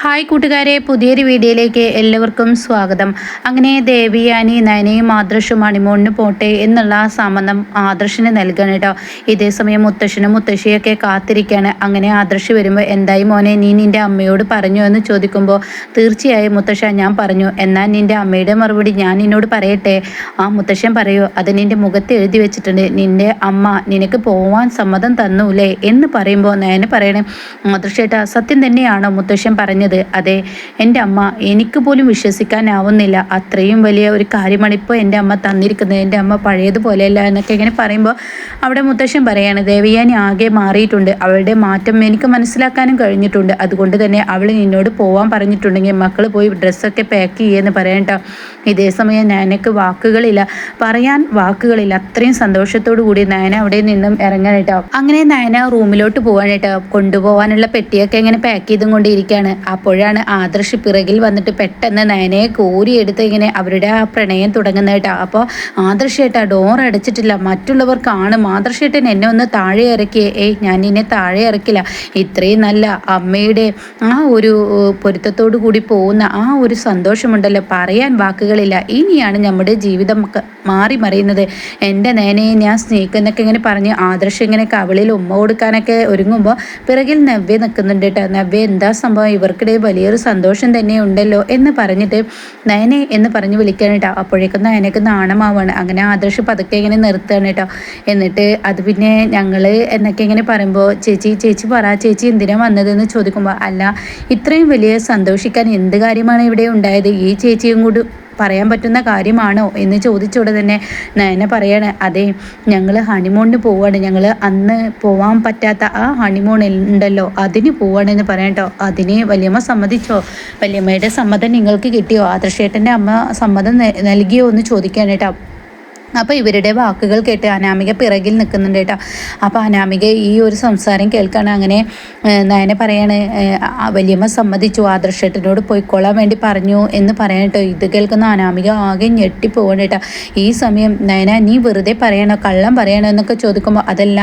Hi കൂട്ടുകാരെ പുതിയൊരു വീഡിയോയിലേക്ക് എല്ലാവർക്കും സ്വാഗതം. അങ്ങനെ ദേവിയാനി നയനയും ആദർശും മണിമോണിന് പോട്ടെ എന്നുള്ള സംബന്ധം ആദർശിന് നൽകണം കേട്ടോ. ഇതേ സമയം മുത്തശ്ശനും മുത്തശ്ശിയൊക്കെ കാത്തിരിക്കുകയാണ് അങ്ങനെ ആദർശ് വരുമ്പോൾ എന്തായി മോനെ നീ നിന്റെ അമ്മയോട് പറഞ്ഞു? എന്ന് ചോദിക്കുമ്പോൾ തീർച്ചയായും മുത്തശ്ശ ഞാൻ പറഞ്ഞു. എന്നാൽ നിന്റെ അമ്മയുടെ മറുപടി ഞാൻ നിന്നോട് പറയട്ടെ? ആ മുത്തശ്ശൻ പറയൂ അത് നിന്റെ മുഖത്ത് എഴുതി വെച്ചിട്ടുണ്ട്. നിന്റെ അമ്മ നിനക്ക് പോവാൻ സമ്മതം തന്നൂലേ? എന്ന് പറയുമ്പോൾ നയന് പറയണേ ആദർശേട്ടാ സത്യം തന്നെയാണോ? മുത്തശ്ശൻ പറഞ്ഞത്. അതെ എന്റെ അമ്മ എനിക്ക് പോലും വിശ്വസിക്കാനാവുന്നില്ല. അത്രയും വലിയ ഒരു കാര്യമാണ് ഇപ്പോൾ എന്റെ അമ്മ തന്നിരിക്കുന്നത്. എന്റെ അമ്മ പഴയതുപോലെയല്ല എന്നൊക്കെ ഇങ്ങനെ പറയുമ്പോൾ അവിടെ മുത്തശ്ശൻ പറയാണ് ദേവിയാനി ആകെ മാറിയിട്ടുണ്ട്. അവളുടെ മാറ്റം എനിക്ക് മനസ്സിലാക്കാനും കഴിഞ്ഞിട്ടുണ്ട്. അതുകൊണ്ട് തന്നെ അവൾ നിന്നോട് പോവാൻ പറഞ്ഞിട്ടുണ്ടെങ്കിൽ മക്കൾ പോയി ഡ്രസ്സൊക്കെ പാക്ക് ചെയ്യുമെന്ന് പറയണ്ട ഇതേ സമയം നയനക്ക് വാക്കുകളില്ല. പറയാൻ വാക്കുകളില്ല. അത്രയും സന്തോഷത്തോടു കൂടി നയന അവിടെ നിന്നും ഇറങ്ങാനായിട്ടോ അങ്ങനെ നയന റൂമിലോട്ട് പോവാനായിട്ടോ കൊണ്ടുപോകാനുള്ള പെട്ടിയൊക്കെ ഇങ്ങനെ പാക്ക് ചെയ്തും കൊണ്ടിരിക്കുകയാണ്. അപ്പോഴാണ് ആദർശ് പിറകിൽ വന്നിട്ട് പെട്ടെന്ന് നയനയെ കോരിയെടുത്ത് ഇങ്ങനെ അവരുടെ ആ പ്രണയം തുടങ്ങുന്ന കേട്ടോ. അപ്പോൾ ആദർശേട്ടാ ഡോർ അടച്ചിട്ടില്ല. മറ്റുള്ളവർ കാണും എന്നെ ഒന്ന് താഴെ ഇറക്കിയേ. ഏയ് ഞാൻ നിന്നെ താഴെ ഇറക്കില്ല. ഇത്രയും നല്ല അമ്മയുടെ ആ ഒരു പൊരുത്തത്തോടു കൂടി പോകുന്ന ആ ഒരു സന്തോഷമുണ്ടല്ലോ. പറയാൻ വാക്കുകളില്ല. ഇനിയാണ് നമ്മുടെ ജീവിതം മാറി മറിയുന്നത്. എന്റെ നേനയെ ഞാൻ സ്നേഹിക്കുന്നൊക്കെ ഇങ്ങനെ പറഞ്ഞ് ആദർശം ഇങ്ങനെ കവളിൽ ഉമ്മ കൊടുക്കാനൊക്കെ ഒരുങ്ങുമ്പോൾ പിറകിൽ നവ്യ നിൽക്കുന്നുണ്ട് കേട്ടോ. നവ്യ എന്താ സംഭവം? ഇവർക്കിടയിൽ വലിയൊരു സന്തോഷം തന്നെ ഉണ്ടല്ലോ എന്ന് പറഞ്ഞിട്ട് നയനെ എന്ന് പറഞ്ഞ് വിളിക്കാൻ കേട്ടോ. അപ്പോഴേക്കും നയനക്ക് നാണമാവാണ്. അങ്ങനെ ആദർശ് പതുക്കെ ഇങ്ങനെ നിർത്തുകയാണ് കേട്ടോ. എന്നിട്ട് അത് പിന്നെ ഞങ്ങൾ എന്നൊക്കെ ഇങ്ങനെ പറയുമ്പോൾ ചേച്ചി ചേച്ചി പറ ചേച്ചി എന്തിനാണ് വന്നതെന്ന് ചോദിക്കുമ്പോൾ അല്ല ഇത്രയും വലിയ സന്തോഷിക്കാൻ എന്ത് കാര്യമാണ് ഇവിടെ ഉണ്ടായത്? ഈ ചേച്ചിയും കൂടി പറയാൻ പറ്റുന്ന കാര്യമാണോ എന്ന് ചോദിച്ചോടെ തന്നെ നയന പറയാണ് അതെ ഞങ്ങൾ ഹണിമൂണിന് പോവാണ്. ഞങ്ങൾ അന്ന് പോവാൻ പറ്റാത്ത ആ ഹണിമൂൺ ഉണ്ടല്ലോ അതിന് പോവാണെന്ന് പറയട്ടോ അതിന് വലിയമ്മ സമ്മതിച്ചോ? വലിയമ്മയുടെ സമ്മതം നിങ്ങൾക്ക് കിട്ടിയോ? ആദർശേട്ടന്റെ അമ്മ സമ്മതം നൽകിയോ എന്ന് ചോദിക്കാൻ കേട്ടോ അപ്പോൾ ഇവരുടെ വാക്കുകൾ കേട്ട് അനാമിക പിറകിൽ നിൽക്കുന്നുണ്ട് കേട്ടോ. അപ്പോൾ അനാമിക ഈ ഒരു സംസാരം കേൾക്കാണ്. അങ്ങനെ നയനെ പറയാണ് വലിയമ്മ സമ്മതിച്ചു ആദർശേട്ടനോട് പോയിക്കൊള്ളാൻ വേണ്ടി പറഞ്ഞു എന്ന് പറയാൻ കേട്ടോ. ഇത് കേൾക്കുന്ന അനാമിക ആകെ ഞെട്ടിപ്പോകണം കേട്ടോ. ഈ സമയം നയന നീ വെറുതെ പറയണോ? കള്ളം പറയണോ? എന്നൊക്കെ ചോദിക്കുമ്പോൾ അതല്ല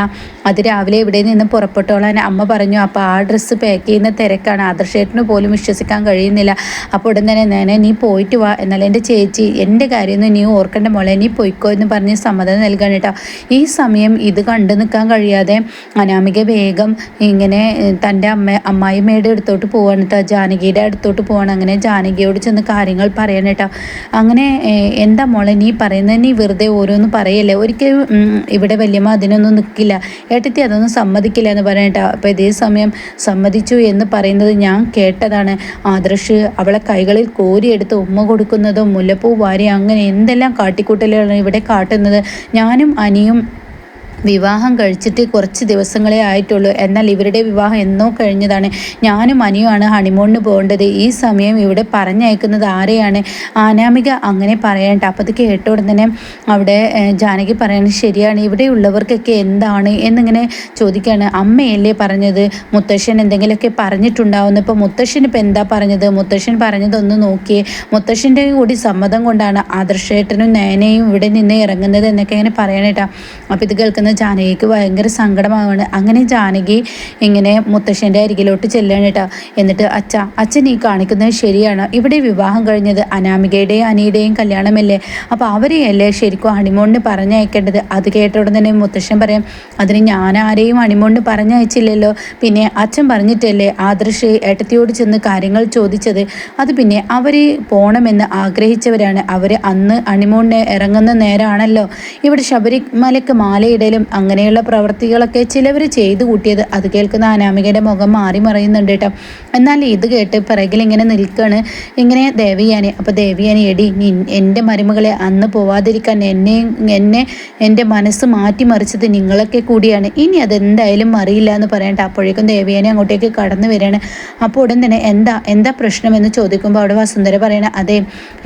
അത് രാവിലെ ഇവിടെ നിന്ന് പുറപ്പെട്ടോളാൻ അമ്മ പറഞ്ഞു. അപ്പോൾ ആ ഡ്രസ്സ് പാക്ക് ചെയ്യുന്ന തിരക്കാണ്. ആദർശേട്ടന് പോലും വിശ്വസിക്കാൻ കഴിയുന്നില്ല. അപ്പോൾ ഉടൻ തന്നെ നയന നീ പോയിട്ട് വാ. എന്നാലും എന്റെ ചേച്ചി എന്റെ കാര്യമൊന്നും നീ ഓർക്കേണ്ട മോളെ. നീ പോയിക്കോ. എന്ന് പറഞ്ഞ് സമ്മതം നൽകാൻ കേട്ടോ. ഈ സമയം ഇത് കണ്ടു നിൽക്കാൻ കഴിയാതെ അനാമിക വേഗം ഇങ്ങനെ തന്റെ അമ്മ അമ്മായിമ്മയുടെ അടുത്തോട്ട് പോവാണ് കേട്ടോ. ജാനകിയുടെ അടുത്തോട്ട് പോവാണ്. അങ്ങനെ ജാനകിയോട് ചെന്ന് കാര്യങ്ങൾ പറയാൻ കേട്ടോ. അങ്ങനെ എന്താ മോളെ നീ പറയുന്നത്? നീ വെറുതെ ഓരോന്ന് പറയല്ലേ? ഒരിക്കലും ഇവിടെ വല്യമ്മ അതിനൊന്നും നിൽക്കില്ല. ഏട്ടത്തി അതൊന്നും സമ്മതിക്കില്ല എന്ന് പറയാൻ കേട്ടോ. അപ്പോൾ ഇതേ സമയം സമ്മതിച്ചു എന്ന് പറയുന്നത് ഞാൻ കേട്ടതാണ്. ആദർശ് അവളെ കൈകളിൽ കോരിയെടുത്ത് ഉമ്മ കൊടുക്കുന്നതും മുല്ലപ്പൂ വാരി അങ്ങനെ എന്തെല്ലാം കാട്ടിക്കൂട്ടലുകളാണ് ഇവിടെ കാട്ടുന്നത്. ഞാനും അനിയും വിവാഹം കഴിച്ചിട്ട് കുറച്ച് ദിവസങ്ങളെ ആയിട്ടുള്ളൂ. എന്നാൽ ഇവരുടെ വിവാഹം എന്നോ കഴിഞ്ഞതാണ്. ഞാനും അനിയുമാണ് ഹണിമൂണിന് പോകേണ്ടത്. ഈ സമയം ഇവിടെ പറഞ്ഞയക്കുന്നത് ആരെയാണ്? ആനാമിക അങ്ങനെ പറയണ്ട. അപ്പോൾ അത് കേട്ട തന്നെ അവിടെ ജാനകി പറയാണ് ശരിയാണ് ഇവിടെ ഉള്ളവർക്കൊക്കെ എന്താണ്? എന്നിങ്ങനെ ചോദിക്കുകയാണ് അമ്മയല്ലേ പറഞ്ഞത്? മുത്തശ്ശൻ എന്തെങ്കിലുമൊക്കെ പറഞ്ഞിട്ടുണ്ടാവുന്നു. ഇപ്പോൾ മുത്തശ്ശൻ ഇപ്പം എന്താ പറഞ്ഞത്? മുത്തശ്ശൻ പറഞ്ഞതൊന്ന് നോക്കിയേ. മുത്തശ്ശന്റെ കൂടി സമ്മതം കൊണ്ടാണ് ആദർശേട്ടനും നയനയും ഇവിടെ നിന്ന് ഇറങ്ങുന്നത് എന്നൊക്കെ ഇങ്ങനെ പറയണേട്ടാ. അപ്പോൾ ഇത് കേൾക്കുന്ന ജാനകിക്ക് ഭയങ്കര സങ്കടമാവാണ്. അങ്ങനെ ജാനകി ഇങ്ങനെ മുത്തശ്ശന്റെ അരികിലോട്ട് ചെല്ലാണ് കേട്ടോ എന്നിട്ട് അച്ഛ അച്ഛൻ ഈ കാണിക്കുന്നത് ശരിയാണ്. ഇവിടെ വിവാഹം കഴിഞ്ഞത് അനാമികയുടെയും അനിയുടെയും കല്യാണമല്ലേ? അപ്പോൾ അവരെയല്ലേ ശരിക്കും ഹണിമോണിന് പറഞ്ഞയക്കേണ്ടത്? അത് കേട്ട ഉടൻ തന്നെ മുത്തശ്ശൻ പറയാം അതിന് ഞാൻ ആരെയും ഹണിമോണിന് പറഞ്ഞയച്ചില്ലല്ലോ. പിന്നെ അച്ഛൻ പറഞ്ഞിട്ടല്ലേ ആദർശ് ഏട്ടത്തിയോട് ചെന്ന് കാര്യങ്ങൾ ചോദിച്ചത്? അത് പിന്നെ അവർ പോകണമെന്ന് ആഗ്രഹിച്ചവരാണ്. അവർ അന്ന് ഹണിമോണിന് ഇറങ്ങുന്ന നേരമാണല്ലോ ഇവിടെ ശബരിമലയ്ക്ക് മാലയിടലും അങ്ങനെയുള്ള പ്രവൃത്തികളൊക്കെ ചിലവർ ചെയ്തു കൂട്ടിയത്. അത് കേൾക്കുന്ന അനാമികയുടെ മുഖം മാറി മറിയുന്നുണ്ട് കേട്ടോ. എന്നാൽ ഇത് കേട്ട് പിറകിൽ ഇങ്ങനെ നിൽക്കുകയാണ് ഇങ്ങനെ ദേവിയാനി. അപ്പോൾ ദേവിയാനി എടി എന്റെ മരുമകളെ അന്ന് പോവാതിരിക്കാൻ എന്നെ എന്നെ എന്റെ മനസ്സ് മാറ്റിമറിച്ചത് നിങ്ങളൊക്കെ കൂടിയാണ്. ഇനി അതെന്തായാലും അറിയില്ല എന്ന് പറയണ്ട. അപ്പോഴേക്കും ദേവിയാനി അങ്ങോട്ടേക്ക് കടന്നു വരികയാണ്. അപ്പോൾ ഉടൻ തന്നെ എന്താ എന്താ പ്രശ്നമെന്ന് ചോദിക്കുമ്പോൾ അവിടെ വസുന്ധര പറയണ അതെ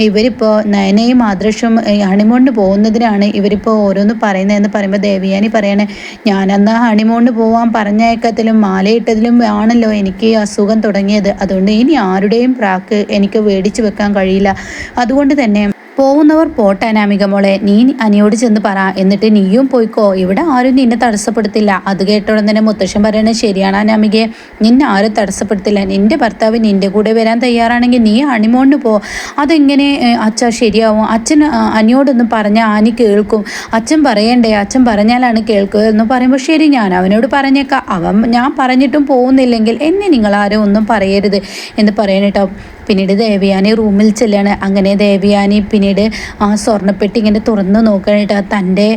ഇവരിപ്പോൾ നയനയും ആദർശവും ഹണിമൂണിന് പോകുന്നതിനാണ് ഇവരിപ്പോൾ ഓരോന്ന് പറയുന്നതെന്ന് പറയുമ്പോൾ ദേവിയാനി പറയണേ ഞാനന്ന് ഹണിമൂണിന് പോവാൻ പറഞ്ഞയക്കത്തിലും മാലയിട്ടതിലും ആണല്ലോ എനിക്ക് അസുഖം തുടങ്ങിയത്. അതുകൊണ്ട് ഇനി ആരുടെയും പ്രാക്ക് എനിക്ക് മേടിച്ചു വെക്കാൻ കഴിയില്ല. അതുകൊണ്ട് തന്നെ പോകുന്നവർ പോട്ടെ അനാമിക മോളെ. നീ അനിയോട് ചെന്ന് പറ. എന്നിട്ട് നീയും പോയിക്കോ. ഇവിടെ ആരും നിന്നെ തടസ്സപ്പെടുത്തില്ല. അത് കേട്ടോടെ തന്നെ മുത്തശ്ശൻ പറയണത് ശരിയാണ് അനാമികയെ. നിന്നെ ആരും തടസ്സപ്പെടുത്തില്ല. നിന്റെ ഭർത്താവ് നിന്റെ കൂടെ വരാൻ തയ്യാറാണെങ്കിൽ നീ അണിമോണിന് പോ. അതെങ്ങനെ അച്ഛ ശരിയാവും? അച്ഛൻ അനിയോടൊന്ന് പറഞ്ഞാൽ ആനി കേൾക്കും. അച്ഛൻ പറയണ്ടേ? അച്ഛൻ പറഞ്ഞാലാണ് കേൾക്കുക എന്ന് പറയുമ്പോൾ ശരി ഞാൻ അവനോട് പറഞ്ഞേക്കാം. അവൻ ഞാൻ പറഞ്ഞിട്ടും പോകുന്നില്ലെങ്കിൽ എന്നെ നിങ്ങളാരും ഒന്നും പറയരുത് എന്ന് പറയണേട്ടോ. പിന്നീട് ദേവയാനി റൂമിൽ ചെല്ലാണ്. അങ്ങനെ ദേവയാനി പിന്നീട് ആ സ്വർണപ്പെട്ടി ഇങ്ങനെ തുറന്ന് നോക്കാനായിട്ട് തന്റെ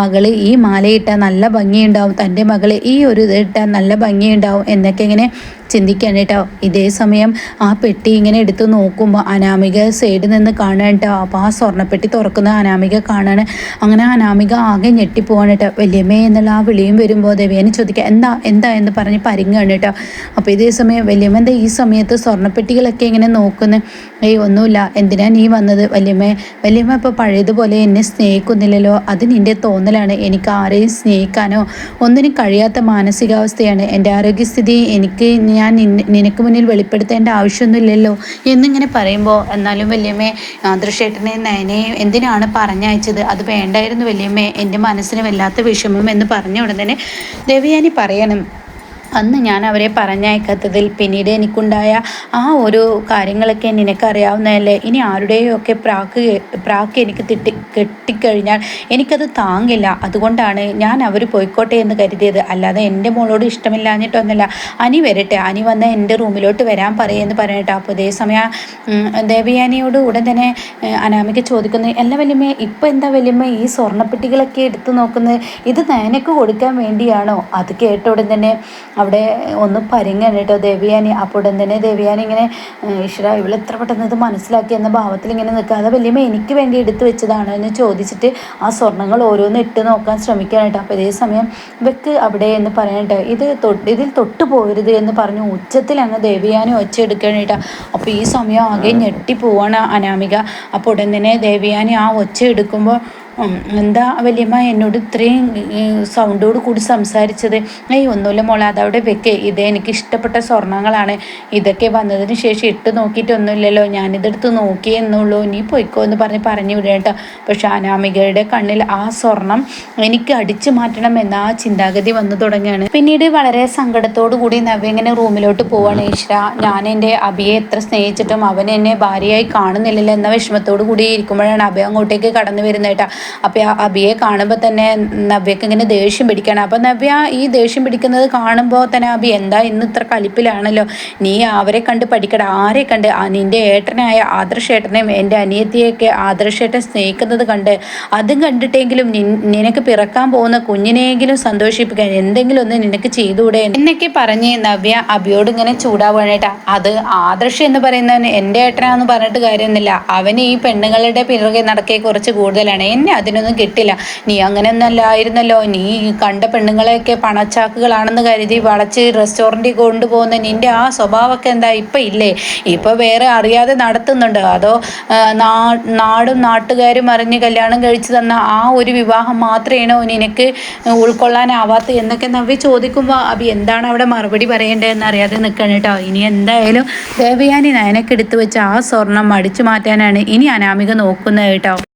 മകൾ ഈ മാലയിട്ടാൽ നല്ല ഭംഗിയുണ്ടാവും. തന്റെ മകൾ ഈ ഒരു ഇതിട്ടാൽ നല്ല ഭംഗിയുണ്ടാവും എന്നൊക്കെ ഇങ്ങനെ ചിന്തിക്കാൻ കേട്ടോ. ഇതേ സമയം ആ പെട്ടി ഇങ്ങനെ എടുത്തു നോക്കുമ്പോൾ അനാമിക സൈഡിൽ നിന്ന് കാണാൻ കേട്ടോ. അപ്പോൾ ആ സ്വർണപ്പെട്ടി തുറക്കുന്ന അനാമിക കാണാൻ അങ്ങനെ അനാമിക ആകെ ഞെട്ടിപ്പോവാണ് കേട്ടോ. വലിയമ്മേ എന്നുള്ള ആ വിളിയും വരുമ്പോൾ ദേവിയനെ ചോദിക്കുക എന്താ എന്താ? എന്ന് പറഞ്ഞ് പരിങ്ങാണ് കേട്ടോ. അപ്പോൾ ഇതേ സമയം വലിയമ്മ എന്താ ഈ സമയത്ത് സ്വർണപ്പെട്ടികളൊക്കെ ഇങ്ങനെ നോക്കുന്നത് ഏയ് ഒന്നുമില്ല. എന്തിനാ നീ വന്നത്? വല്യമ്മ വല്യമ്മ ഇപ്പോൾ പഴയതുപോലെ എന്നെ സ്നേഹിക്കുന്നില്ലല്ലോ. അത് നിന്റെ തോന്നലാണ്. എനിക്ക് ആരെയും സ്നേഹിക്കാനോ ഒന്നിനും കഴിയാത്ത മാനസികാവസ്ഥയാണ്. എന്റെ ആരോഗ്യസ്ഥിതി എനിക്ക് ഞാൻ നിനക്ക് മുന്നിൽ വെളിപ്പെടുത്തേണ്ട ആവശ്യമൊന്നുമില്ലല്ലോ എന്നിങ്ങനെ പറയുമ്പോൾ എന്നാലും വല്യമ്മേ ആദർശേട്ടനെ നയനെയും എന്തിനാണ് പറഞ്ഞയച്ചത്? അത് വേണ്ടായിരുന്നു വല്യമ്മേ. എന്റെ മനസ്സിന് വല്ലാത്ത വിഷമം എന്ന് പറഞ്ഞ ഉടനെ ദേവയാനി പറയണം. അന്ന് ഞാൻ അവരെ പറഞ്ഞയക്കാത്തതിൽ പിന്നീട് എനിക്കുണ്ടായ ആ ഒരു കാര്യങ്ങളൊക്കെ നിനക്കറിയാവുന്നതല്ലേ? ഇനി ആരുടെയും ഒക്കെ പ്രാക്ക് പ്രാക്ക് എനിക്ക് തിട്ടി കെട്ടിക്കഴിഞ്ഞാൽ എനിക്കത് താങ്ങില്ല. അതുകൊണ്ടാണ് ഞാൻ അവർ പോയിക്കോട്ടെ എന്ന് കരുതിയത്. അല്ലാതെ എന്റെ മോളോട് ഇഷ്ടമില്ലാഞ്ഞിട്ടൊന്നുമില്ല. അനി വരട്ടെ. അനി വന്ന് എന്റെ റൂമിലോട്ട് വരാൻ പറയുമെന്ന് പറയട്ടെ അപ്പോൾ അതേ സമയം ദേവിയാനിയോട് ഉടൻ തന്നെ അനാമിക ചോദിക്കുന്നത് എല്ലാ വലിയമ്മ ഇപ്പം എന്താ വലിയമ്മ ഈ സ്വർണപ്പെട്ടികളൊക്കെ എടുത്തു നോക്കുന്നത്? ഇത് നയനക്ക് കൊടുക്കാൻ വേണ്ടിയാണോ? അത് കേട്ട ഉടൻ തന്നെ അവിടെ ഒന്ന് പരിങ്ങാണ് കേട്ടോ. ദേവിയാനി അപ്പോൾ ഉടൻ തന്നെ ദേവിയാനി ഇങ്ങനെ ഈശ്വര ഇവൾ എത്ര പെട്ടെന്ന് ഇത് മനസ്സിലാക്കി എന്ന ഭാവത്തിൽ ഇങ്ങനെ നിൽക്കാതെ വലിയ എനിക്ക് വേണ്ടി എടുത്തു വെച്ചതാണോ എന്ന് ചോദിച്ചിട്ട് ആ സ്വർണങ്ങൾ ഓരോന്ന് ഇട്ട് നോക്കാൻ ശ്രമിക്കുകയാണ് കേട്ടോ. അപ്പോൾ ഇതേ സമയം വെക്ക് അവിടെ എന്ന് പറയാനായിട്ട് ഇത് ഇതിൽ തൊട്ട് പോകരുത് എന്ന് പറഞ്ഞു ഉച്ചത്തിൽ അങ്ങ് ദേവിയാനി ഒച്ച എടുക്കാനായിട്ടാ അപ്പോൾ ഈ സമയം ആകെ ഞെട്ടി പോവാണ് അനാമിക. അപ്പോൾ ഉടൻ തന്നെ ദേവിയാനി ആ ഒച്ച എടുക്കുമ്പോൾ എന്താ വലിയമ്മ എന്നോട് ഇത്രയും സൗണ്ടോട് കൂടി സംസാരിച്ചത്? ഏയ് ഒന്നുമില്ല മോളെ അതവിടെ വെക്കേ. ഇത് എനിക്ക് ഇഷ്ടപ്പെട്ട സ്വർണങ്ങളാണ് ഇതൊക്കെ വന്നതിന് ശേഷം ഇട്ട് നോക്കിയിട്ടൊന്നുമില്ലല്ലോ. ഞാനിതെടുത്ത് നോക്കിയെന്നുള്ളൂ നീ പൊയ്ക്കോ എന്ന് പറഞ്ഞ് പറഞ്ഞു വിടേട്ടോ പക്ഷെ അനാമികയുടെ കണ്ണിൽ ആ സ്വർണം എനിക്ക് അടിച്ചു മാറ്റണം എന്ന ആ ചിന്താഗതി വന്നു തുടങ്ങുകയാണ്. പിന്നീട് വളരെ സങ്കടത്തോടു കൂടി നവ്യ ഇങ്ങനെ റൂമിലോട്ട് പോവാണ്. ഈശ്വര ഞാൻ എന്റെ അബിയെ എത്ര സ്നേഹിച്ചിട്ടും അവൻ എന്നെ ഭാര്യയായി കാണുന്നില്ലല്ലോ എന്ന വിഷമത്തോടു കൂടി ഇരിക്കുമ്പോഴാണ് അഭയ അങ്ങോട്ടേക്ക് കടന്നു വരുന്നേട്ടാ അപ്പോൾ അബിയെ കാണുമ്പോൾ തന്നെ നവ്യക്ക് ഇങ്ങനെ ദേഷ്യം പിടിക്കണം. അപ്പോൾ നവ്യ ഈ ദേഷ്യം പിടിക്കുന്നത് കാണുമ്പോൾ തന്നെ അബി എന്താ ഇന്ന് ഇത്ര കലിപ്പിലാണല്ലോ? നീ അവരെ കണ്ട് പഠിക്കട. ആരെ കണ്ട്? നിന്റെ ഏട്ടനായ ആദർശേട്ടനെയും എന്റെ അനിയത്തിയൊക്കെ ആദർശേട്ടൻ സ്നേഹിക്കുന്നത് കണ്ട്. അതും കണ്ടിട്ടെങ്കിലും നിനക്ക് പിറക്കാൻ പോകുന്ന കുഞ്ഞിനെയെങ്കിലും സന്തോഷിപ്പിക്കാൻ എന്തെങ്കിലും ഒന്ന് നിനക്ക് ചെയ്തുകൂടെ? എന്നൊക്കെ പറഞ്ഞ് നവ്യ അബിയോട് ഇങ്ങനെ ചൂടാവാണേട്ടാ അത് ആദർശ് എന്ന് പറയുന്നവൻ എന്റെ ഏട്ടനാന്ന് പറഞ്ഞിട്ട് കാര്യമൊന്നുമില്ല. അവന് ഈ പെണ്ണുങ്ങളുടെ പിറകെ നടക്കേ കുറച്ച് കൂടുതലാണ്. എന്നെ അതിനൊന്നും കിട്ടില്ല. നീ അങ്ങനെയൊന്നല്ലായിരുന്നല്ലോ നീ കണ്ട പെണ്ണുങ്ങളെയൊക്കെ പണച്ചാക്കുകളാണെന്ന് കരുതി വളച്ച് റെസ്റ്റോറന്റിൽ കൊണ്ടുപോകുന്ന നിന്റെ ആ സ്വഭാവമൊക്കെ എന്താ? ഇപ്പം ഇല്ലേ? ഇപ്പം വേറെ അറിയാതെ നടത്തുന്നുണ്ട്. അതോ നാടും നാട്ടുകാരും അറിഞ്ഞ് കല്യാണം കഴിച്ചു തന്ന ആ ഒരു വിവാഹം മാത്രമേണോ നിനക്ക് ഉൾക്കൊള്ളാനാവാത്ത എന്നൊക്കെ നവ്യ ചോദിക്കുമ്പോൾ അബി എന്താണ് അവിടെ മറുപടി പറയേണ്ടതെന്ന് അറിയാതെ നിൽക്കണം കേട്ടോ. ഇനി എന്തായാലും ദേവയാനി നയനക്കെടുത്ത് വെച്ച ആ സ്വർണം അടിച്ചു മാറ്റാനാണ് ഇനി അനാമിക നോക്കുന്നത് കേട്ടോ.